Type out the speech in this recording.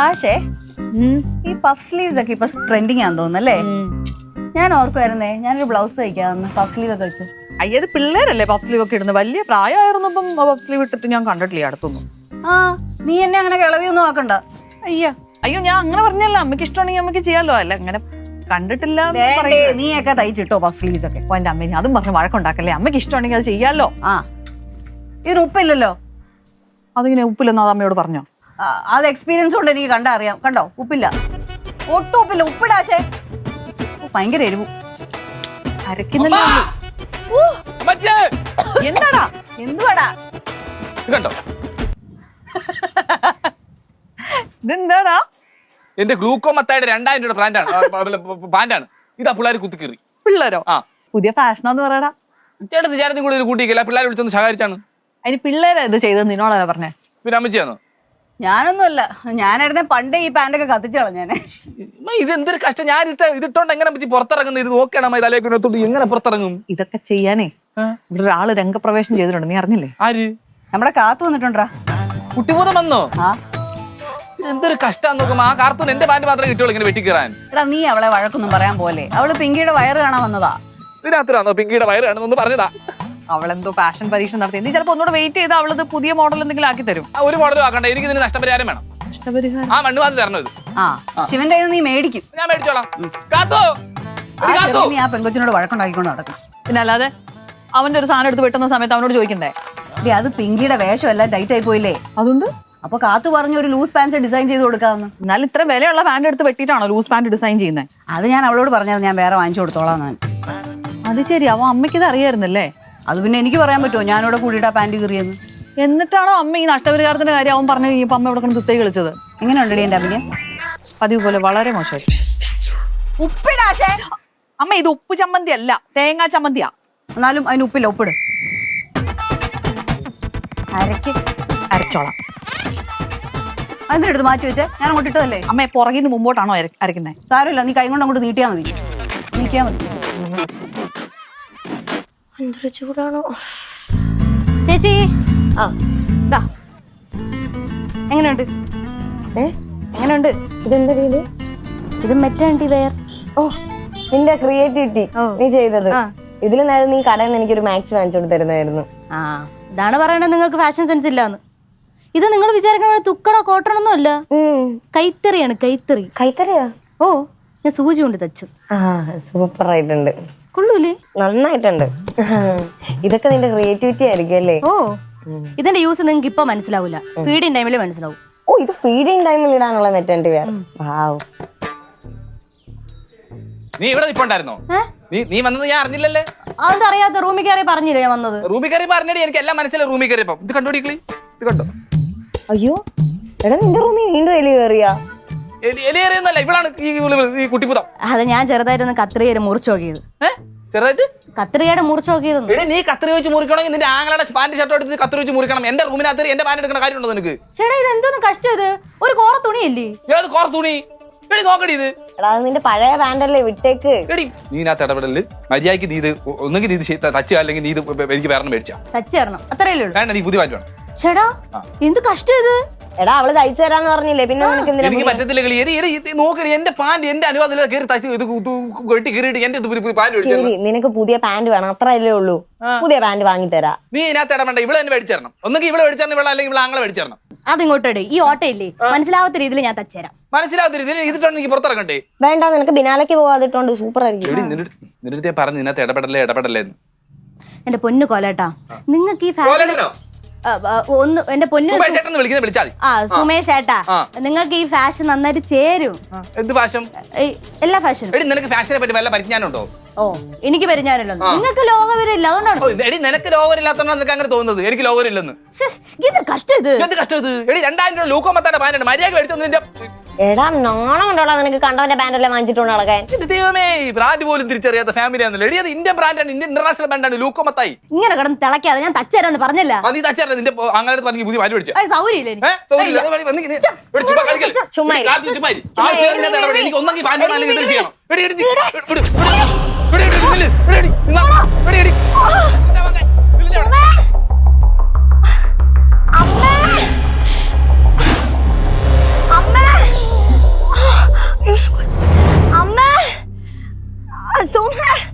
ആശേ ഈ puff sleeves ഒക്കെ ഇപ്പൊ ട്രെൻഡിങ് ആണെന്ന് തോന്നുന്നല്ലേ ഞാൻ ഓർക്കുമായിരുന്നേ ഞാനൊരു ബ്ലൗസ് തയ്ക്കാന്ന് പഫ് സ്ലീവ് ഒക്കെ വെച്ച്. അയ്യത് പിള്ളേരല്ലേ പഫ് സ്ലീവ് ഒക്കെ ഇടുന്നത്? വലിയ പ്രായമായിരുന്നപ്പം പഫ് സ്ലീവ് ഇട്ടിട്ട് ഞാൻ കണ്ടിട്ടില്ല അടുത്തൊന്നും. ആ നീ എന്നെ അങ്ങനെ കിളവിയൊന്നും ആക്കണ്ട. അയ്യോ അയ്യോ ഞാൻ അങ്ങനെ പറഞ്ഞല്ലോ. അമ്മയ്ക്ക് ഇഷ്ടമാണെങ്കിൽ അമ്മയ്ക്ക് ചെയ്യാലോ. അല്ല അങ്ങനെ കണ്ടിട്ടില്ല. നീയൊക്കെ തയ്ച്ചിട്ടോ പഫ് സ്ലീവ്സ് ഒക്കെ? എന്റെ അമ്മ അതും പറഞ്ഞ് വഴക്കുണ്ടാക്കല്ലേ. അമ്മയ്ക്ക് ഇഷ്ടമാണെങ്കിൽ അത് ചെയ്യാലോ. ആ. ഇതിന് ഉപ്പില്ലല്ലോ? അതിങ്ങനെ ഉപ്പില്ലെന്ന് അത് അമ്മയോട് പറഞ്ഞോ? അത് എക്സ്പീരിയൻസ് കൊണ്ട് എനിക്ക് കണ്ടറിയാം കണ്ടോ? ഉപ്പില്ല. ഒട്ടും ഉപ്പില്ല. ഉപ്പിടാശേ ഭയങ്കര എരിവ്. അരക്കുന്നില്ല എന്താടാ? എന്തുവാടാ? കണ്ടോ? ഇതെന്താടാ? എന്റെ ഗ്ലൂക്കോമത്തായുടെ രണ്ടായിരം രൂപയുടെ ആണ്. പാന്റാണ് ഇതാ പിള്ളേർ കുത്തിക്കീറി. പിള്ളേരോ? ആ. പുതിയ ഫാഷനാന്ന് പറയടാ. ചേട്ടത്തി ചേട്ടത്തി കൂടി ഒരു പിള്ളേർ പിള്ളേരെ വിളിച്ചൊന്ന് സഹായിച്ചാണ് അതിന് പിള്ളേരെ ഇത് ചെയ്തത്? നിന്നോടാ പറഞ്ഞേ. പിന്നെ അമ്മച്ചിയാണോ ഞാനൊന്നുമല്ല. ഞാനായിരുന്നെ പണ്ടേ ഈ പാന്റൊക്കെ കത്തിച്ചോളാം ഞാൻ അമ്മ, ഇത് എന്തൊരു കഷ്ടം? ഞാൻ ഇത് ഇതിട്ടോണ്ട് എങ്ങനെ പറ്റി പുറത്തിറങ്ങുന്നത് ഇത് നോക്കണം അമ്മ തലേക്ക് എങ്ങനെ പുറത്തിറങ്ങും? ഇതൊക്കെ ചെയ്യാനേ. ഇവിടെ ഒരാൾ രംഗപ്രവേശം ചെയ്തിട്ടുണ്ട്. നീ അറിഞ്ഞില്ലേ? ആര്? നമ്മുടെ കാത്തു വന്നിട്ടുണ്ടാ? കുട്ടിബോധം വന്നോ? ആ. എന്തൊരു കഷ്ടം നോക്കുമ്പോ ആ കാർത്തൂൺ എന്റെ പാന്റ് മാത്രമേ കിട്ടുള്ളൂ ഇങ്ങനെ കയറാൻ എടാ നീ അവളെ വഴക്കൊന്നും പറയാൻ പോലെ. അവൾ പിങ്കിയുടെ വയറ് കാണാൻ വന്നതാ. ഇതിനകത്തിലാണോ പിങ്കിയുടെ വയറ് കാണുന്നു പറഞ്ഞതാ. അവളെന്തോ പാഷൻ പരീക്ഷ നടത്തി. നീ ചിലപ്പോ ഒന്നുകൂടെ വെയിറ്റ് ചെയ്ത് അവളത് പുതിയ മോഡൽ എന്തെങ്കിലും ആക്കി തരും. ആ, ഒരു മോഡൽ ആക്കണ്ട? എനിക്ക് ഇതിന് നഷ്ടപരിഹാരം വേണം. നഷ്ടപരിഹാരം? ആ മണ്ണ് വാതി തരണം ഇത്. ആ ശിവന്റെ കയ്യിൽ നിന്ന് നീ മേടിക്കും. ഞാൻ മേടിച്ചോളാം. കാത്തോ. ആ എടി, കാത്തോ. ചെറുക്കൻ നീ ആ പെങ്കൊച്ചിനോട് വഴക്കുണ്ടാക്കിക്കൊണ്ട് നടക്കും പിന്നെ അല്ലാതെ അവന്റെ ഒരു സാധനം എടുത്ത് വെട്ടുന്ന സമയത്ത് അവനോട് ചോദിക്കണ്ടേ? ഡി, അത് പിങ്കിയുടെ വേഷം എല്ലാം ടൈറ്റ് ആയി പോയില്ലേ? അതുകൊണ്ട് അപ്പൊ കാത്തു പറഞ്ഞു ഒരു ലൂസ് പാൻസ് ഡിസൈൻ ചെയ്ത് കൊടുക്കാമെന്ന് എന്നാലും ഇത്ര വിലയുള്ള പാന്റ് എടുത്ത് വെട്ടിയിട്ടാണോ ലൂസ് പാന്റ് ഡിസൈൻ ചെയ്യുന്നത് അത് ഞാൻ അവളോട് പറഞ്ഞത് ഞാൻ വേറെ വാങ്ങിച്ചു കൊടുത്തോളാം ഞാൻ അത് ശരി അവൻ അമ്മയ്ക്ക് ഇത് അറിയായിരുന്നല്ലേ? അത് പിന്നെ എനിക്ക് പറയാൻ പറ്റുമോ? ഞാനിവിടെ കൂടിയിട്ട് ആ പാന്റ് കീറിയെന്ന് എന്നിട്ടാണോ അമ്മ ഈ നഷ്ടപരിഹാരത്തിന്റെ കാര്യം അവൻ പറഞ്ഞു കഴിഞ്ഞപ്പോ അമ്മ ഇവിടെ കൊണ്ട് കുത്തേ കളിച്ചത് എങ്ങനെ ഉണ്ടടി എന്റെ അഭിനയം? പതിവ് പോലെ വളരെ മോശമായി ഉപ്പിടാശേ അമ്മ ഇത് ഉപ്പ് ചമ്മന്തി അല്ല തേങ്ങാ ചമ്മന്തിയാ. എന്നാലും അതിന് ഉപ്പില്ല ഉപ്പിട്. അരക്ക് അരച്ചോളാം. അതെടുത്ത് മാറ്റി വെച്ചേ? ഞാൻ അങ്ങോട്ട് ഇട്ടതല്ലേ? അമ്മ പുറകിൽ നിന്ന് മുമ്പോട്ടാണോ അരക്കുന്നത് സാരമില്ല നീ കൈ കൊണ്ട് അങ്ങോട്ട് നീട്ടിയാ മതി. നീക്കിയാ മതി. എന്തൊരു ചൂടാണോ ചേച്ചി. ആ ദാ. എങ്ങനെയുണ്ട്? ഏ? എങ്ങനെയുണ്ട്? ഇതെന്താ ഇത്? ഇത് മെറ്റാണ്ടി വെയർ. ഓ നിന്റെ ക്രിയേറ്റിവിറ്റി നീ ചെയ്തത്. ഇതിൽ നേരെ നീ കടയിൽ നിന്ന് എനിക്കൊരു മാക്സ് വാങ്ങിച്ചു കൊടുത്തിരുന്നായിരുന്നു. ആ ഇതാണ് പറയണത് നിങ്ങൾക്ക് ഫാഷൻ സെൻസ് ഇല്ലാന്ന്. ഇത് നിങ്ങൾ വിചാരിക്കുന്ന തുക്കട കോട്ടൺ ഒന്നും അല്ല. കൈത്തറിയാണ് കൈത്തറി. കൈത്തറിയാ? ഓ ഞാൻ സൂചി കൊണ്ട് തച്ചത്. ആ സൂപ്പർ ആയിട്ടുണ്ട് കൊള്ളൂലേ? നന്നായിട്ടുണ്ട്. ഇതൊക്കെ നിന്റെ ക്രിയേറ്റിവിറ്റി ആയിരിക്കും അല്ലേ? ഓ ഇതിന്റെ യൂസ് നിങ്ങൾക്ക് ഇപ്പൊ മനസ്സിലാവില്ല ഫീഡിങ് ടൈമിൽ മനസ്സിലാവും. ഓ ഇത് ഫീഡിങ് ടൈമിൽ ഇടാനുള്ള നെറ്റൻഡ് വേർ വാവ് നീ ഇവിടെ നിപ്പുണ്ടായിരുന്നോ? നീ നീ വന്നത് ഞാൻ അറിഞ്ഞില്ലല്ലേ? അതൊന്നും അറിയാത്ത റൂമിൽ കയറി പറഞ്ഞില്ലേ ഞാൻ വന്നത്? റൂമിൽ കയറി പറഞ്ഞടി എനിക്ക് എല്ലാം മനസ്സിലായി റൂമിൽ കയറിയപ്പോ. ഇത് കണ്ടോടി ക്ലീ ഇത് കണ്ടോ? അയ്യോ എടാ നിന്റെ റൂമിൽ വീണ്ടും എലി കയറിയാ? എലി എലി കയറിയൊന്നല്ല ഇവളാണ് ഈ ഇവൾ ഈ കുട്ടിപ്പുതം. അത് ഞാൻ ചെറുതായിട്ടൊന്ന് കത്രികയുടെ മുറിച്ചു നോക്കിയത്. ഏ? ചെറുതായിട്ട് കത്രികയുടെ മുറിച്ച് നോക്കിയതെന്ന്. എടി നീ കത്രി വെച്ച് മുറിക്കണമെങ്കിൽ നിന്റെ ആങ്ങളുടെ പാന്റ് ഷർട്ട് എടുത്ത് കത്രി വെച്ച് മുറിക്കണം. എന്റെ റൂമിനകത്ത് എന്റെ പാന്റ് എടുക്കുന്ന കാര്യമുണ്ടോ നിനക്ക്? ചേട്ടാ ഇത് എന്തോന്ന് കഷ്ടം ഇത്? ഒരു കോറ തുണിയല്ലേ? ഏത് കോർ തുണി. എടി നോക്കടി ഇത്. എടാ അത് നിന്റെ പഴയ പാന്റല്ലേ വിട്ടേക്ക്. എടി നീ ഇതിനകത്ത് ഇടപെടൽ. മര്യാദയ്ക്ക് നീ ഇത് ഒന്നെങ്കിൽ നീ ഇത് ചെയ്- തച്ച് അല്ലെങ്കിൽ നീ ഇത് എനിക്ക് വേറെ മേടിച്ചാ. തച്ച് തരണം. അത്രയല്ലേ ഉള്ളൂ. വേണ്ട നീ പുതിയ പാന്റ് വേണം. ചേട്ടാ എന്ത് കഷ്ടം ഇത്? എടാ അവൾ തയ്ച്ചു തരാന്ന് പറഞ്ഞില്ലേ? പിന്നെ നിനക്ക് എന്തിനാ എനിക്ക് പറ്റത്തില്ല കളി. നോക്കടി എന്റെ പാന്റ് എന്റെ അനുവാദം കയറി ഇത് കെട്ടി കയറിയിട്ട് എന്റെ പാന്റ് ശരി നിനക്ക് പുതിയ പാന്റ് വേണം. അത്രയല്ലേ ഉള്ളൂ. പുതിയ പാന്റ് വാങ്ങി തരാ. നീ ഇതിനകത്ത് ഇടപെടണ്ട ഇവിടെ തന്നെ മേടിച്ചു തരണം. ഒന്നെങ്കിൽ ഇവിടെ മേടിച്ചു തരണം അല്ലെങ്കിൽ ഇവിടെ ആങ്ങളെ മേടിച്ചു തരണം. അതിങ്ങോട്ടേ ഈ ഓട്ടയില്ലേ? മനസ്സിലാവാത്ത രീതിയിൽ ഞാൻ തച്ചുതരാം മനസ്സിലാവാത്ത രീതിയിൽ ഇതിട്ടാണ് എനിക്ക് പുറത്തിറങ്ങണ്ടേ? വേണ്ട നിനക്ക് ബിനാലയ്ക്ക് പോവാതിട്ടുണ്ട് സൂപ്പർ ആയിരിക്കും നിന്റെ അടുത്ത് പറഞ്ഞു ഇതിനകത്ത് ഇടപെടലേ ഇടപെടല്ലേ എന്റെ പൊന്നു കൊലട്ടാ. നിങ്ങൾക്ക് ഈ ഫാമിലി? ഒന്ന് എന്റെ പൊന്നു ആ സുമേഷ് ഏട്ടാ നിങ്ങൾക്ക് ഈ ഫാഷൻ നന്നായിട്ട് ചേരും. എന്ത് ഫാഷൻ എല്ലാ ഫാഷനും നിനക്ക് ഫാഷനെ പറ്റി വല്ല പരിജ്ഞാനുണ്ടോ ഓ എനിക്ക് പരിജ്ഞാനല്ലോ നിങ്ങൾക്ക് ലോകവരില്ല അതുകൊണ്ടാണ്. എടി നിനക്ക് ലോവരില്ലാത്തോണ്ടാണ് നിനക്ക് അങ്ങനെ തോന്നുന്നത്. എനിക്ക് ലോകവരില്ലെന്ന്. ഇത് കഷ്ടം ഇത്. എന്ത് കഷ്ടം ഇത്? എടി രണ്ടായിരം രൂപ ലൂക്കോ മത്താന്റെ പാന്റാണ് മര്യാദ മേടിച്ചു എടാ നാണം ഉണ്ടോടാ നിനക്ക് കണ്ടവന്റെ ബാൻഡല്ലേ വാങ്ങിച്ചിട്ടുണ്ട് നടക്കാൻ ദൈവമേ ബ്രാൻഡ് പോലും തിരിച്ചറിയാത്ത ഫാമിലി ആണല്ലോ. എടി അത് ഇന്ത്യൻ ബ്രാൻഡാണ് ഇന്ത്യൻ ഇന്റർനാഷണൽ ബ്രാൻഡാണ് ലൂക്കോ മത്തായി. ഇങ്ങനെ കിടന്ന് തിളക്കാതെ ഞാൻ തച്ചരാന്ന് പറഞ്ഞില്ല. അത് നീ തച്ചാ നിന്റെ അങ്ങനെ പറഞ്ഞു പുതിയ മേടിച്ചു. അത് സൗകര്യമില്ല എനിക്ക്. ഏഹ് സൗകര്യമില്ല. তোমরা